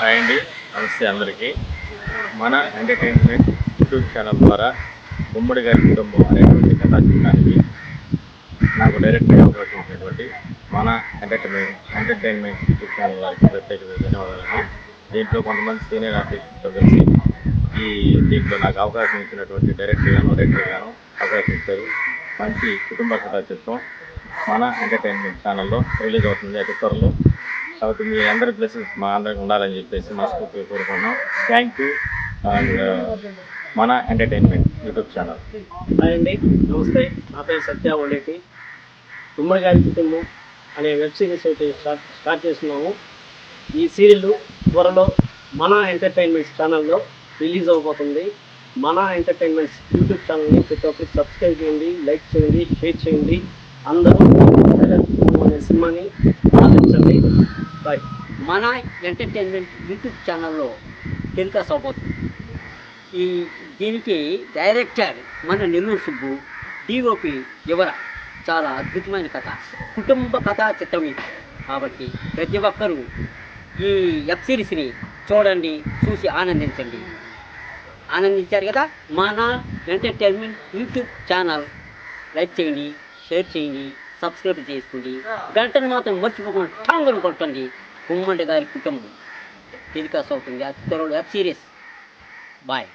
Hi అండి. నమస్తే అందరికీ. మన ఎంటర్టైన్మెంట్ యూట్యూబ్ ఛానల్ ద్వారా గుమ్మడి గారి కుటుంబం అనేటువంటి కథా చిత్రానికి నాకు డైరెక్ట్గా అవకాశం ఇచ్చినటువంటి మన ఎంటర్టైన్మెంట్ ఎంటర్టైన్మెంట్ యూట్యూబ్ ఛానల్ వారికి ప్రత్యేక ధన్యవాదాలండి దీంట్లో కొంతమంది సీనియర్ ఆర్టిస్ట్తో కలిసి ఈ దీంట్లో నాకు అవకాశం ఇచ్చినటువంటి డైరెక్టర్గాను డైరెక్టర్గాను అవకాశం ఇచ్చారు. మంచి కుటుంబ కథా చిత్రం మన ఎంటర్టైన్మెంట్ ఛానల్లో రిలీజ్ అవుతుంది అతి త్వరలో. కాబట్టి మీ అందరి ప్లేసెస్ మా అందరికి ఉండాలని చెప్పేసి మనస్ఫూర్తిగా కోరుకున్నాం థ్యాంక్ యూ అండ్ uh, మన ఎంటర్టైన్మెంట్ యూట్యూబ్ ఛానల్ హాయ్ అండి. నమస్తే. నా పేరు సత్య ఓలేటి ఉమ్మడి గారి కుటుంబం అనే వెబ్ సిరీస్ అయితే స్టార్ట్ స్టార్ట్ చేస్తున్నాము. ఈ సీరియల్ త్వరలో మన ఎంటర్టైన్మెంట్ ఛానల్లో రిలీజ్ అవ్వబోతుంది మన ఎంటర్టైన్మెంట్ యూట్యూబ్ ఛానల్ని ప్రతి ఒక్కరికి సబ్స్క్రైబ్ చేయండి లైక్ చేయండి షేర్ చేయండి. అందరూ అనే సినిమాని బాయ్ మన ఎంటర్టైన్మెంట్ యూట్యూబ్ ఛానల్లో టెలికాస్ట్ అవబోతుంది ఈ దీనికి డైరెక్టర్ మన నెల్లూరు సుబ్బు డిఓపి యువర చాలా అద్భుతమైన కథ. కుటుంబ కథా చిత్రం ఇది. కాబట్టి ప్రతి ఒక్కరూ ఈ వెబ్ సిరీస్ని చూడండి చూసి ఆనందించండి. ఆనందించారు కదా? మన ఎంటర్టైన్మెంట్ యూట్యూబ్ ఛానల్ లైక్ చేయండి షేర్ చేయండి. సబ్స్క్రైబ్ చేసుకోండి గంటను మాత్రం మర్చిపోకుండా టాంగులు కొట్టండి. గుమ్మడి గారి కుటుంబం. టెలికాస్ట్ అవుతుంది అతి త్వరలో వెబ్ సిరీస్. బాయ్.